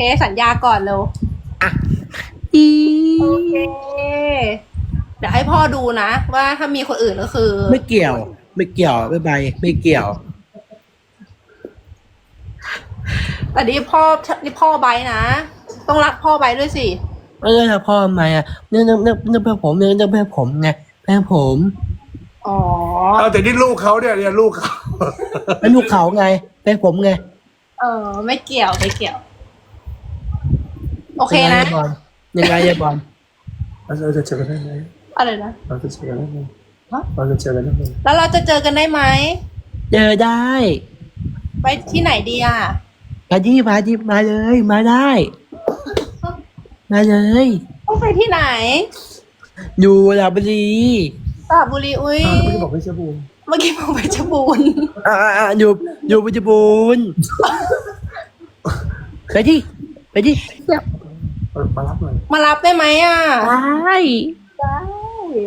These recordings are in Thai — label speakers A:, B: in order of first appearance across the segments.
A: เคสัญญาก่อนเร็ว
B: อี
A: โอเคเดี๋ยวให้พ่อดูนะ ว่าถ้ามีคนอื่นก็คือ
B: ไม่เกี่ยว ไม่เกี่ยวไม่ไปไม่เกี่ยว
A: แต่นี่พ่อนี่พ่อไบร์ทนะ ต้องรักพ่อไบร์ทด้วยสิ
B: เออถ้าพ่อทำไมอะเนื่องเนื่องเนื่องเนื่องเพื่อผมเนื่องเนื่องเพื่อผมไงเพื่อผม
A: อ๋อ
C: เอาแต่นี่ลูกเขาเนี่ยเนี่ยลูกเขา
B: แล้วลูกเขาไงเพื่อผมไง
A: เออ ไม่เกี่ยวไม่เกี่ยว โอเคนะ
B: ยังไงอะบอล
C: เราจะเจอกันได้ไหม
A: อะไรนะ
C: เราจะเจอกันได้ไหม
A: ฮะ
C: เราจะเจอกันได้ไหม
A: แล้วเราจะเจอกันได้ไหม
B: เจอได้
A: ไปที่ไหนดีอะ
B: มาที่มาที่มาเลย มาได้ มาเลย
A: ต้องไปที่ไหน
B: อยู่ลาบุรี
A: สระบุรีอุ้ย
C: อ่าไม่ได้บอกไม่ใช่บูม
A: เมื่อกี้บอกไปชรบูรณ์
B: อ่าอ่าอ่าอยู่อยู่เพชรบูรณ์ไปที่ไปที่
C: เออมารับหน่อย
A: มารับได้ไหมอะ
B: ได้
A: ได้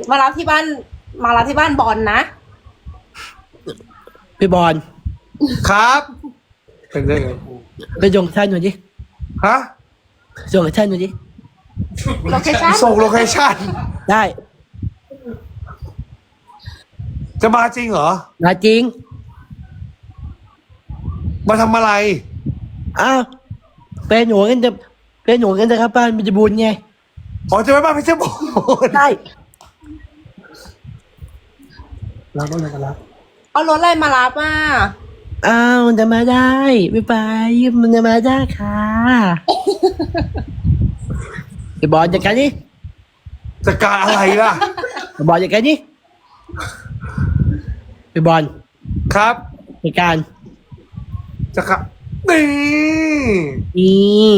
A: มารับที่บ้าน มารับที่บ้านบอลนะ
B: พี่บอล
C: ครับ เป็นได้ไง
B: ไปส่งท่านหน่อยดิ
C: ฮะ
B: ส่งท่านหน่อยดิ
A: โลเคชั่น
C: ส่งโลเคชั่น
B: ได้
C: จะมาจริงเหรอ
B: มาจริง
C: มาทำอะไร
B: อ้าวเป็นหนูกันจะ เป็นหนูกันจะครับบ้านเพชรบูรณ์ไง
C: อ๋อจะไปบ้านเพชรบูรณ์
B: ได้
C: รับอะไรมารับ
A: เอารถอะไรมารับอะ
B: อ้าวมันจะมาได้ไม่ไปมันจะมาได้ค่ะพี่บอลจัดการนี่
C: จะการอะไรล่ะ
B: พี่บอลจัดการนี่พี่บอล
C: ครับ
B: จัดการ
C: จะกะ นี่
B: นี่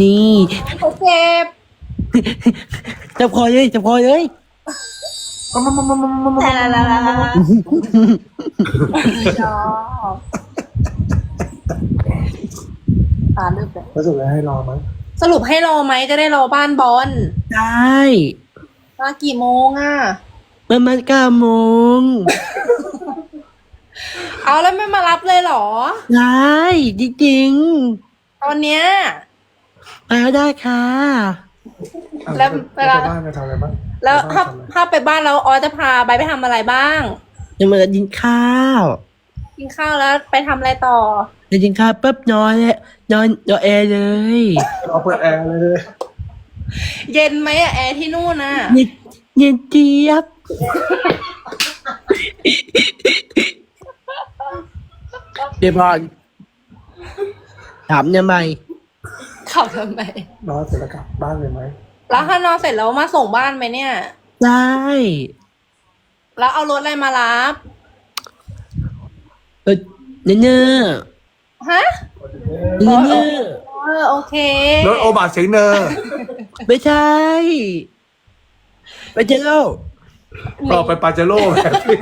B: นี่
A: โอเค
B: จับคอเลยจับคอเลย
C: มามามามามามา
A: แต่ละละละละชอบอ่าเลือกเลย
C: แล้วสุดแล้วให้รอมั้ง
A: สรุปให้รอไหมจะได้รอบ้านบอล
B: ได้
A: มากี่โมงอะ
B: ประมาณเก้าโมง
A: เอาแล้วไม่มารับเลยเหรอ
B: ได้จริง
A: ตอนเนี้ย
B: ๆมาได้ค่ะ
A: แล้วเวลา
C: ไปบ้านไปทำอะไรบ้าง
A: แล้ว
C: ไป
A: ถ้า
C: บ้นทำอะไร
A: ถ้าไปบ้านแล้วออสจะพาไปไปทำอะไรบ้าง
B: จะมากินข้าว
A: กินข้าวแล้วไปทำอะไรต่อ
B: จะกินข้าวปุ๊บนอนเลยนอนนอนแอร์เลย
C: เอาเปิดแอร์เลย
A: เย็นไหมอะแอร์ที่นู่นน่ะ
B: เย็นเย็นเจี๊ยบ เดี๋ยวบอลถามทำไม
A: ขับทำไม
C: นอนเสร็จแล้วกลับบ้านเลยไหม
A: แล้วถ้านอนเสร็จแล้วมาส่งบ้านไหมเนี่ย
B: ได้
A: แล้วเอารถอะไรมารับ
B: เออเนเนอร์
A: ฮะ
B: เนเนอร์
A: เออโอเค
C: รถโอบาเสียงเนอร์
B: ไม่ใช่ไปเจอแล้ว
C: ต่อไปปาเจโร่แบบที่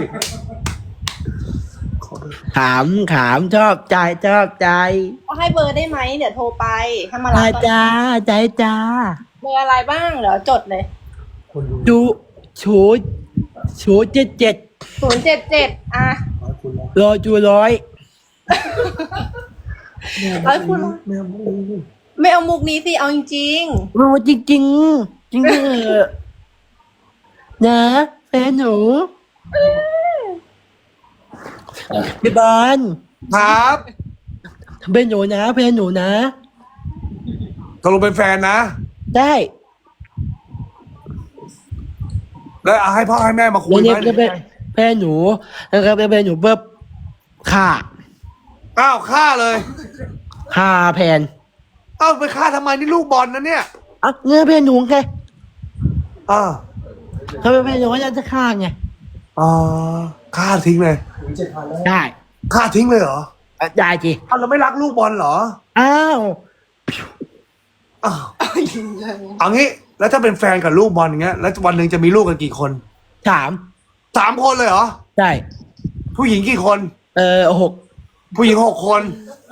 C: ขอดู
B: ถามถามชอบใจชอบใจ
A: เอาให้เบอร์ได้ไหมเดี๋ยวโทรไปให้มารับ
B: ใจ
A: ก่อน
B: จ้าใจจ้า
A: เบอร์อะไรบ้างเดี๋ยวจดเลย
C: คนดู
B: ดูชูชูเจ็ดเจ็ด
A: ศูนย์เจ็ดเจ็ดอะ
C: ร้อยคุณร้อย
B: รอจูร้อย
A: ร้อยคุณ
C: แม่มู
A: ไม่เอามุกนี้สิเอาจริง
B: มันจริงจริงๆจริงๆเออนะแฟนหนู พี่บอล
C: ครับ
B: เป็นหนูนะแฟนหนูนะ
C: ตกลงเป็นแฟนนะ
B: ได้
C: แล้วเอาให้พ่อให้แม่มาคุ
B: เดี๋
C: ย
B: ยว
C: ไหม
B: เนี่ยเป็นแฟนหนูแล้วก็เป็นแฟนหนูเพิ่มค่า
C: อ้าวฆ่าเลย
B: ค่าแพน
C: อ้าวไปฆ่าทำไมนี่ลูกบอลนะเนี่ย
B: อะเงินแฟนหนูไง
C: อ่า
B: เขาเป็นแฟนหนูก็จะฆ่าไง
C: อ่าฆ่าทิ้งเลย
B: ได้
C: ฆ่าทิ้งเลยเหรอ
B: อะได้จี
C: อ้าวเราไม่รักลูกบอลเหรอ
B: อ้าว
C: อ้าวเอางี้แล้วถ้าเป็นแฟนกับลูกบอลอย่างเงี้ย แล้ววันหนึ่งจะมีลูกกันกี่คน
B: ถาม
C: สามคนเลยเหรอ
B: ได้
C: ผู้หญิงกี่คน
B: เออหก
C: ผู้หญิงหกคน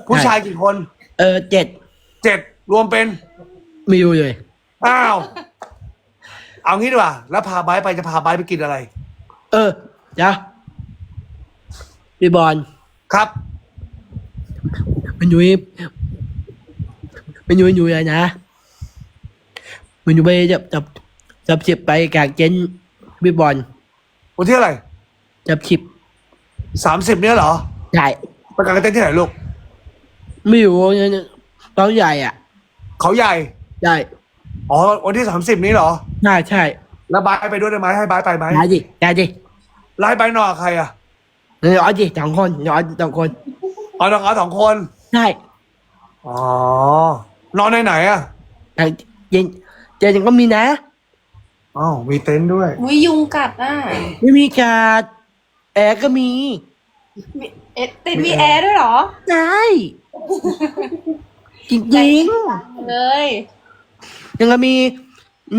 C: ผู้ชายกี่คน
B: เออเจ็ด
C: เจ็ดรวมเป็น
B: ไมีอยู่เลย
C: อ้าว เอางี้ดีกว่า แล้วพาไบร์ทไปจะพาไบร์ทไปกินอะไร
B: เออเดี๋ยว พี่บอล
C: ครับ
B: มันอยู่นี่มันอยู่อยู่เลยนะ มันอยู่ไปจับจับจับฉิบไปกางเจนพี่บอล
C: วันที่อะไร
B: จับฉิบ
C: สามสิบเนี้ยเหรอ
B: ใช่
C: ไปกางเต็นท์ที่ไหนลูก
B: ไม่อยู่เนี่ยต้องใหญ่อะ
C: เขาใหญ่
B: ใช่
C: อ๋อวันที่สามสิบนี้เหรอ
B: ใช่ใช่
C: แล้วบายไปด้วยได้ไหมให้บายไปไหม
B: ได้ดิได้ดิ
C: ไล่บายนอนกับใครอะ
B: น้อยดิสองคนน้อยสองคน
C: อ๋อนอนกับสองคน
B: ใช่
C: อ๋อ นอนในไหนอะ
B: กางเจนเจนก็มีนะ
C: อ้าวมีเต็นท์ด้วย
A: วิยุงกัดอะ
B: ไม่มีการดแอร์ก็มี
A: มีเอ๊ะติดมีแอร์ด้วยเหรอ
B: ได้จริง
A: เลย
B: ๆยังก็มี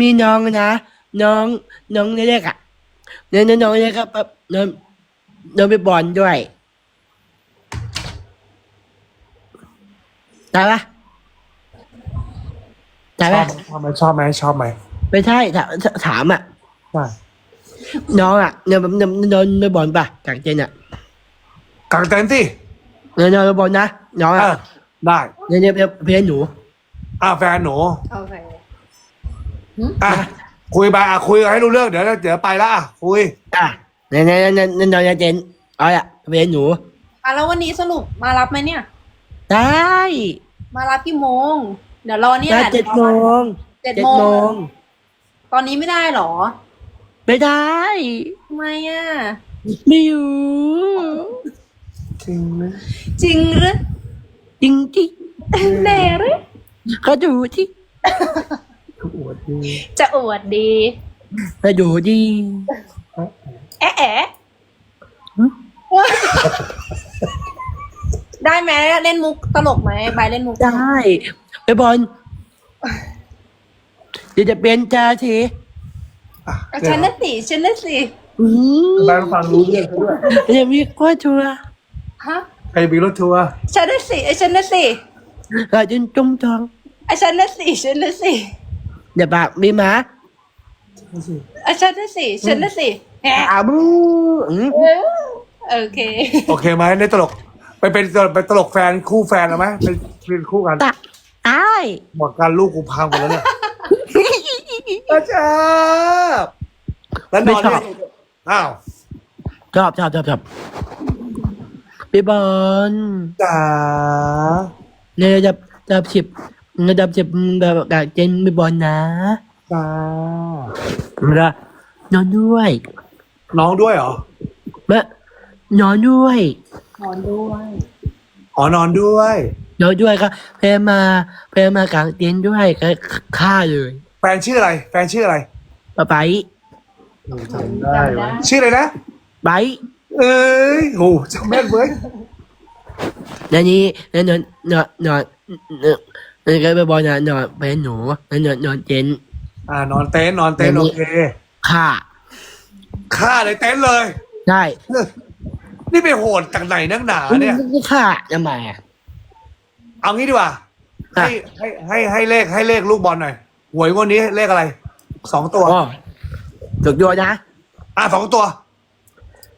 B: มีน้องนะ น้องน้องเล็กๆอะน้องน้องเล็กก็แบบน้อง น้องไปบอลด้วยได้ปะได้
C: ชอ
B: ปะ
C: บชอบไหมชอบไหมชอบไหม
B: ไม่ใช่ถามถามอะ
C: ใช่
B: น้องอะน้องน้องน้องไปบอลป่ะกางเจนอะ
C: กางเต็นท์ที่
B: น้องน้องไปบอลนะน้อง
C: อะ
B: อะ
C: ได้
B: เนี่ยเนี่ยเพื่อนหนู
C: อะแฟนหนู
A: โอเค
C: อะคุยไปอะคุยให้รู้เรื่องเดี๋ยวเดี๋ยวไปละอะคุย
B: อะ เนี่ยเนี่ยเนี่ยเนี่ยน้องเจนเอาอะเพื่อนหนู
A: อะแล้ววันนี้สรุปมารับไหมเนี่ย
B: ได้
A: มารับกี่โมง เดี๋ยวรอเนี่ย
B: ได้
A: แหละ
B: เจ็ดโมง
A: เจ็ดโม
B: ง
A: ตอนนี้ไม่ได้เหรอ
B: ไม่ได้
A: ทำไมอะ
B: ไม่อยู่
C: จริงไหม
A: จริงหรือ
B: จริงที
A: แน่หรือ
B: ก็ดูที่
C: อวดดี
A: จะอวดดี
B: ก็ดูดี
A: แอะแอะ
B: หึ
A: ได้ไหมเล่นมุกตลกไหมบายเล่นมุก
B: ได้ไปบอลเดี๋ยวจะเป็นจ่าที
C: อะ
A: อะฉันน่ะสิฉันน่ะสิ
B: อืม
C: แฟนฟังรู้เรื่องเขาด้วย
B: เดี๋ยวมีกว่าชัวร์
A: ฮะ
C: ใครมีรถทัวร์
A: ฉันน่ะสิไอ้ฉันน่ะสิ
B: ก็จนจงทอง
A: ไอ้ฉันน่ะสิฉันน่ะสิ
B: เดี๋ยวบากมีหมา
A: ไอ้ฉันน่ะสิฉันน่ะสิแอะ
B: อาบูอืม
A: เออโอเค
C: โอเคไหมในตลก ไปเป็นไปตลกแฟนคู่แฟนเอาไหมเป็นเป็นคู่กัน
B: ตะตาย
C: หมดการลูกกูพังหมดแล้วเนี่ยอาจารย์แล้วนอนเนี่ยอ้าว
B: ชอบชอบชอบชอบพี่บอล
C: จ๋า
B: เนี่ยจะจะฉิบเนี่ยจะฉิบแบบกางเจนพี่บอลนะ
C: จ๋า
B: นะนอนด้วย
C: น้องด้วยเหรอ
B: แม่นอนด้วย
A: นอนด้วย
C: อ๋อนอนด้วย
B: นอนด้วยก็เพลมาเพลมากางเต็นท์ด้วยก็ฆ่าเลย
C: แฟนชื่ออะไร แฟนชื่ออะไร
B: ปะไป
C: จำได้วะชื่ออะไรนะ
B: ไป
C: เอ้ยโหจำแม่นเว้ย
B: แล้วนี่แล้วนอนนอนนอนนอนนอนก็ไปบอลนะนอนเป็นหนูแล้วนอนนอนเจนท์
C: อ่านอนเต็นท์นอนเต็นท์โอเค
B: ฆ่า
C: ฆ่าในเต็นท์เลย
B: ได้
C: นี่ไปโหดจากไหนนักหนาเนี่ย
B: ไม่ฆ่าทำไมอะ
C: เอางี้ดีกว่า
B: อะ
C: ให้ให้ให้ให้เลขให้เลขลูกบอลหน่อยหวยงวันนี้เลขอะไรสองตัว
B: อ๋อถูกตัวนะ
C: อะสองตัว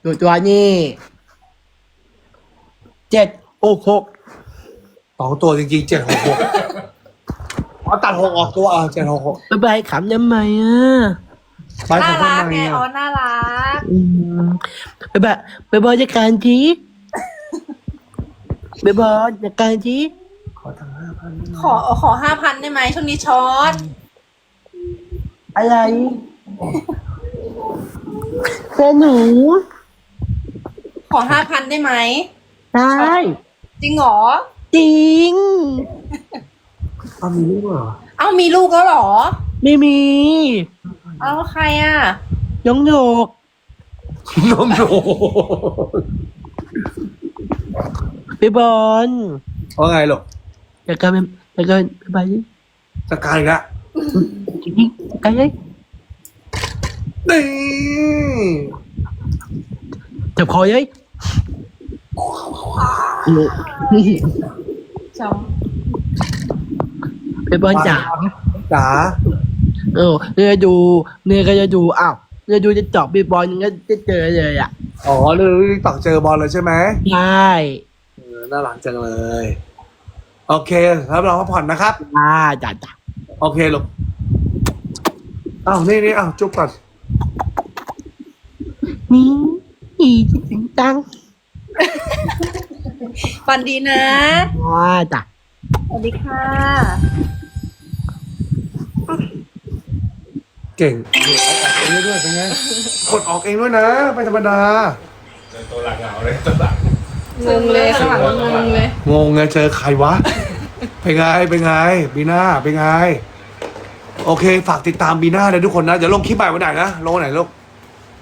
B: ถูกตัวนี่เจ็ดโอ้หก
C: สองตัวจริงๆเจ็ดหกหกอ๋อตัดหกออกตัวอะเจ็ดหกหก
B: ไปไปขำทำไมอะ
C: ไป
A: น่า
C: ทำ
A: รัก
C: ไม
A: ไง
C: อะ
A: อ๋อน่ารัก
B: อืมไปแบบไปบอลจัดการทีไปบอลจัดการที
C: ขอทางห้าพัน
A: ขอขอห้าพันได้ไหมช่วงนี้ช็อต
B: อะไรแฟนหนู
A: ขอห้าพันได้ไหม
B: ได้
A: จริงเหรอ
B: จริง
C: อ้าวมีลูกเหรอ
A: เอ้ามีลูกแล้วเหรอ
B: ไม่มี
A: เอ้าใครอะ
B: น้องโหนก
C: น้องโด
B: ไปบอล
C: ว่าไงลูก
B: จัดการไปจัดการไปไปดิ
C: จัดการอีกแล้ว
B: จริงๆจัดการเลย
C: นี่
B: จับคอเลย
A: จอ
B: ไปบอลจ๋า
C: จ๋า
B: เออเนี่ยดูเนี่ยก็จะดูอ้าวเนี่ยดูจะเจาะไปบอลก็จะเจอเลยอะ
C: อ๋อเลยตักเจอบอลเลยใช่ไหม
B: ใช่
C: เออน่ารักจังเลย โอเครับรองพักผ่อนนะครับ
B: จ้าจ้าจ้า
C: โอเคลูกอ้าวนี่นี่อ้าวจุ๊บก่อน
B: มีอีจริงจัง
A: ฝันดีนะ
B: จ้าจ้า
A: สวัสดีค่ะ
C: เก่งเอาออกเองได้ด้วยเป็นไงกดออกเองด้วยนะไม่ธรรมดา
D: ตัวหลังเหงาเลยตัวหลัง
A: งงเลยข้างหลังงงเลย
C: งงไงเจอใครวะ เป็นไงเป็นไงบีน่าเป็นไง โอเค ฝากติดตามบีน่าเลยทุกคนนะเดี๋ยวลงคลิปใหม่วันไหนนะลงวันไหนลูก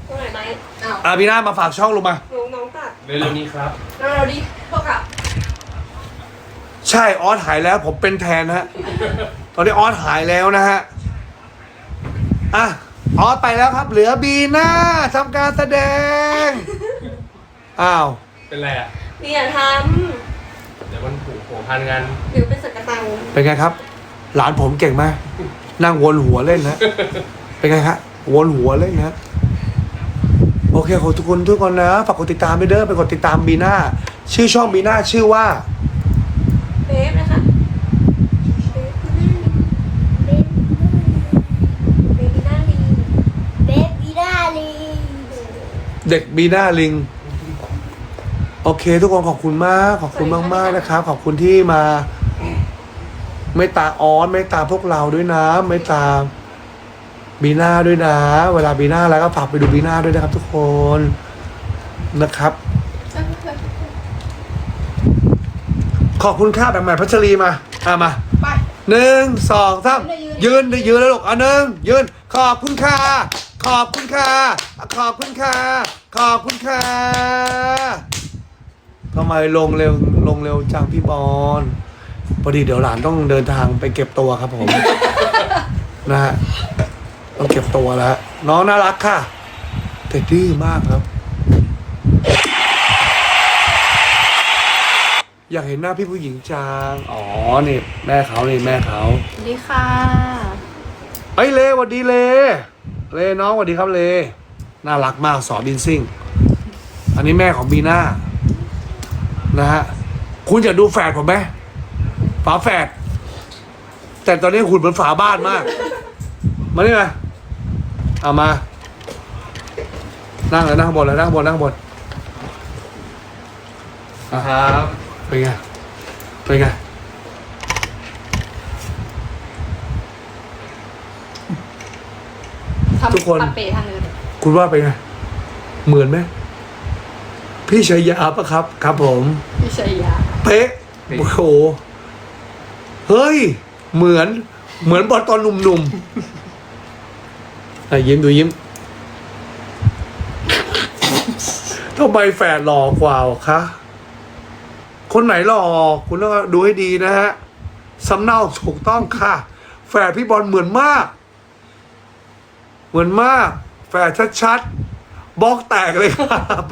A: ตรงไหนไหมอ้าว
C: อะบีน่ามาฝากช่องลงมา
A: น้องน้องตัด
D: เร็วๆนี้ครับ
A: แล้วเราดิพวกกับ
C: ใช่ออสหายแล้วผมเป็นแทนนะฮะ ตอนนี้ออสหายแล้วนะฮะ อะออสไปแล้วครับ เหลือบีน่าทำการแสดง อ้าว
D: เป็นไรอะ
A: นี่อย่าท
D: เดี๋ยวมันผูกหัวพันกันำ
A: หรือเป็นสกตัง
C: เป็นไงครับ หลานผมเก่งไหมนั่งวนหัวเล่นนะ เป็นไงฮะวนหัวเล่นนะโอเคขอบทุกคนทุกคนนะฝากกดติดตามไปเด้อไปกดติดตามบีน่าชื่อช่องบีน่าชื่อว่า
A: เบฟนะคะเบฟเบฟเบฟน่าลี
E: เบบี้ดาลี
C: เด็กบีน่าลิง โอเค ทุกคนขอบคุณมาก ขอบคุณมากมากๆนะครับ ขอบคุณที่มา ไม่ตาออนไม่ตาพวกเราด้วยนะ ไม่ตาบีน่าด้วยนะ เวลาบีน่าแล้วก็ฝากไปดูบีน่าด้วยนะครับ ทุกคนนะครับ ขอบคุณค่าแบบใหม่พัชรีมาอะมา
A: ไป
C: หนึ่งสองสาม
A: ยื
C: ยืน
A: น
C: ได้ยืนแล้วลูกอะหนึ่งยืน ขอบคุณค่ะขอบคุณค่ะ ขอบคุณค่ะ ขอบคุณค่ะทำไมลงเร็วลงเร็วจังพี่บอลพอดีเดี๋ยวหลานต้องเดินทางไปเก็บตัวครับผม นะฮะต้องเก็บตัวแล้ว น้องน่ารักค่ะแต่ดื้อมากครับ อยากเห็นหน้าพี่ผู้หญิงจังอ๋อนี่แม่เขานี่แม่เขา
A: สวัสดีค่ะ
C: เอ้ยเลสวัสดีเลเลน้องสวัสดีครับเล น่ารักมากสอนดินซิ่ง อันนี้แม่ของบีน่านะฮะคุณอยากดูแฝดผมไหมฝาแฝดแต่ตอนนี้หุ่นเหมือนฝาบ้านมาก มานี่มาเอามา นั่งเลยนั่งข้างบนเลยนั่งข้างบนนั่งข้างบน
D: ครับ
C: เป็นไงเป็นไง
A: ทำ
C: ทุกคน
A: ปะเปทางเดิน
C: คุณว่าเป็นไงเหมือนไหมพี่ชัยยาปะครับ ครับผม
A: พี่ชัยยา
C: เป๊ะ โอ้โหเฮ้ย เหมือน เหมือนบอลตอนหนุ่มๆอะยิ้มดูยิ้มทำไมแฝดหล่อกว่าคะคนไหนหล่อคุณต้องดูให้ดีนะฮะสำเนาถูกต้องค่ะ แฝดพี่บอลเหมือนมาก เหมือนมาก แฝดชัดๆบล็อกแตกเลยครับ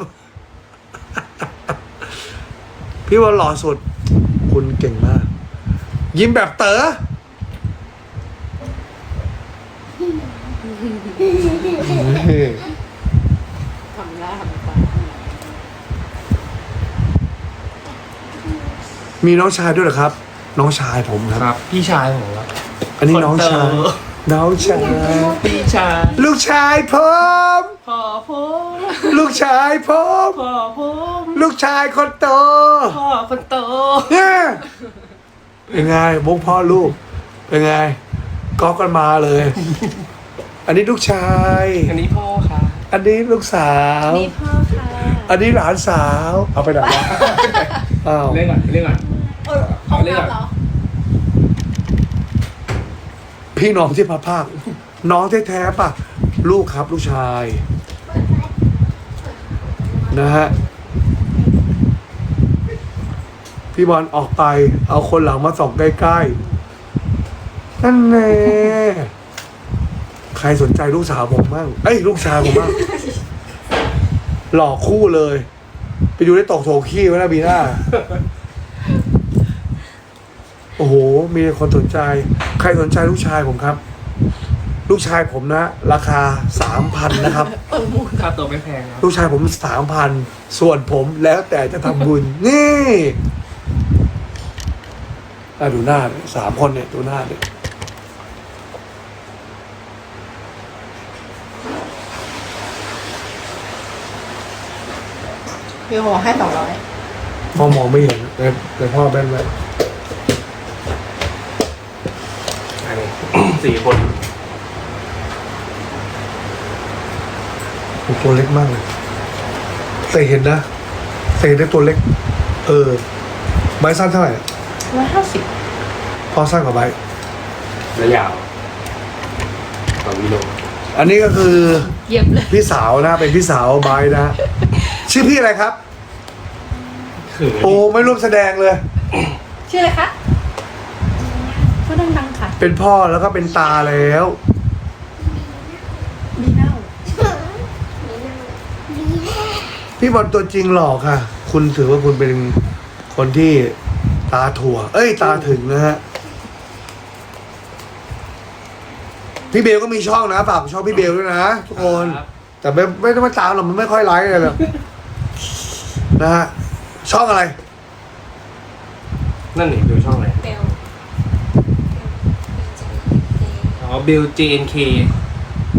C: พี่บอลหล่อสุด คุณเก่งมาก ยิ้มแบบเต๋อ
A: ทำได้ทำไป
C: มีน้องชายด้วยเหรอครับ น้องชายผมครับ
D: ครับ พี่ชายผมครับ
C: อันนี้น้องชายน้ องชาย
D: พี่ชาย
C: ลูกชายผม
D: พ่อผม
C: ลูกชายผม
D: พ่อผม
C: ลูกชายคนโต
D: พ่อคนโต
C: เนี่ยเป็นไงมุกพ่อลูก เป็นไงก๊อฟกันมาเลย อันนี้ลูกชาย
D: อันนี้พ่อค่ะ
C: อันนี้ลูกสาว
A: นี่พ่อค่ะ
C: อันนี้หลานสาว เอาไปไหนวะอ้าว
D: เล่นก่อนเล่นก่อน
A: เออห้องน้ำเหรอ
C: พี่น้องที่พระภาค น้องแท้ๆป่ะ ลูกครับลูกชาย นะฮะ พี่บอลออกไป เอาคนหลังมาส่องใกล้ๆ นั่นแน่ใครสนใจลูกสาวผมบ้างเอ้ยลูกชายผมบ้างหลอกคู่เลย ไปดูได้ตกโถขี้ไว้นะบีน่า อ้โห มีคนสนใจ ใครสนใจลูกชายผมครับ ลูกชายผมนะ ราคาสามพันนะครับ
D: ค่าตัวไม่แพงครับ
C: ลูกชายผมสามพันส่วนผมแล้วแต่จะทำบุญ นี่อะดูหน้าดิสามคนเนี่ยดูหน้าดิ
A: พี่บอกให้สองร้อย
C: พ่อมองไม่เห็นแต่แต่พ่อแบนไว้
D: อันนี้ สี่คน
C: โอ้ตัวเล็กมากเลยแต่เห็นนะแต่เห็นได้ตัวเล็ก เออ ไม้สั้นเท่าไหร่
A: ร้อยห้าสิบ
C: พ่อสั้นกว่าไม้
D: และยาวสองกิโล
C: อันนี้ก็คือ
A: เยี่ยมเลย
C: พี่สาวนะ เป็นพี่สาวไม้นะ ชื่อพี่อะไรครับ
D: คือ
C: โอ้ไม่ร่วมแสดงเลย
A: ชื่ออะไรคะพูดดังๆ ค่ะ
C: เป็นพ่อแล้วก็เป็นตาแล้ว
A: มีเน่า
C: พี่บอลตัวจริงหล่อค่ะ คุณถือว่าคุณเป็นคนที่ตาถั่ว เอ้ย ตาถึงนะฮะ พี่เบลก็มีช่องนะฝากช่องพี่เบลด้วยนะทุกคน
D: ครับ
C: แต่ไม่ไม่ต้องมาตามหรอกมันไม่ค่อยไลค์เลยหรอกนะฮะช่องอะไร
D: นั่นนี่ดูช่องอะไร
A: เบล
D: อ๋อเบล JNK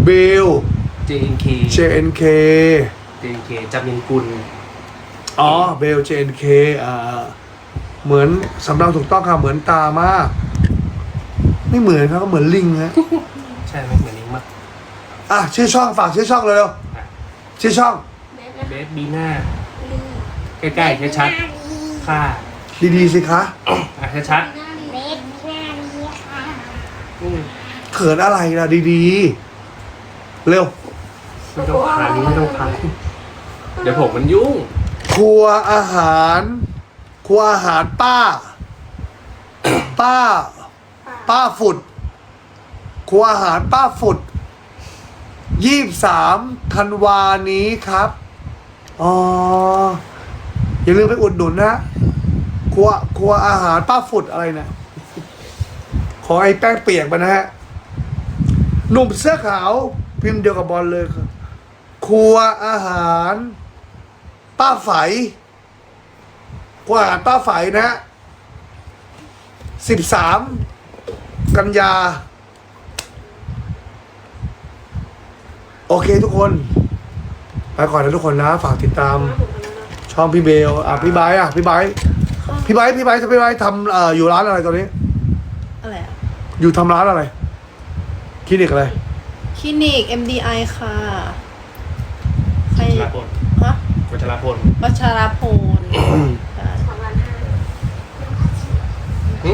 C: เบล
D: JNK
C: JNK
D: JNK จำเนียนกุล
C: อ๋อเบล JNK อ่าเหมือนสำเนาถูกต้องค่ะเหมือนตามาก ไม่เหมือนครับก็เหมือนลิงฮะ
D: ใช่ไหมเหมือนนี้มาก
C: อะชื่อช่องฝากชื่อช่องเลยเร็วๆชื่อช่อง
D: เบสบีน่าใกล้ๆชัดๆค่ะ
C: ดีๆสิคะ
D: อะชัด
E: เเขิ
C: นอะไรล่ะดีๆ เร็ว
D: ไม่ต้องพันไม่ต้องพันเดี๋ยวผมมันยุ่ง
C: ครัวอาหาร ครัวอาหารป้า ป้า ป้าฝุด ครัวอาหารป้าฝุดยี่สามธันวานี้ครับ อ๋อ อย่าลืมไปอุดหนุนนะ ครัว ครัวอาหารป้าฝุดอะไรนะ ขอไอ้แป้งเปียกมานะฮะ หนุ่มเสื้อขาว พิมพ์เดียวกับบอลเลยครับครัวอาหาร ป้าไฝครัวอาหารป้าไฝนะฮะสิบสามกันยา โอเคทุกคน ไปก่อนนะทุกคนนะ ฝากติดตาม ช่องพี่เบล อะ พี่ไบร์ทอะ พี่ไบร์ทพี่ไบร์ทพี่ไบร์ทพี่ไบร์ททำเอ่ออยู่ร้านอะไรตอนนี้
A: อะไรอะ
C: อยู่ทำร้านอะไร คลินิกอะไร
A: คลินิก MDI ค่ะ ใคร
D: วัชรพล
A: ฮะ
D: วัชรพล
A: วัชรพลใช่
D: หึ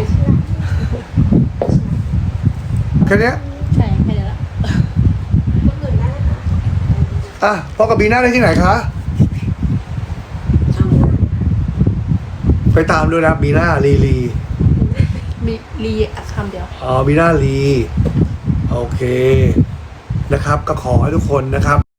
C: แค่เนี้ย
A: ใช่แค่นี้ละ
C: อะพอกับบีน่าได้ที่ไหนคะไปตามด้วยนะบีน่าลีลี
A: มีรีคำเดียว
C: อ๋อบีน่าลี โอเคนะครับ ก็ขอให้ทุกคนนะครับ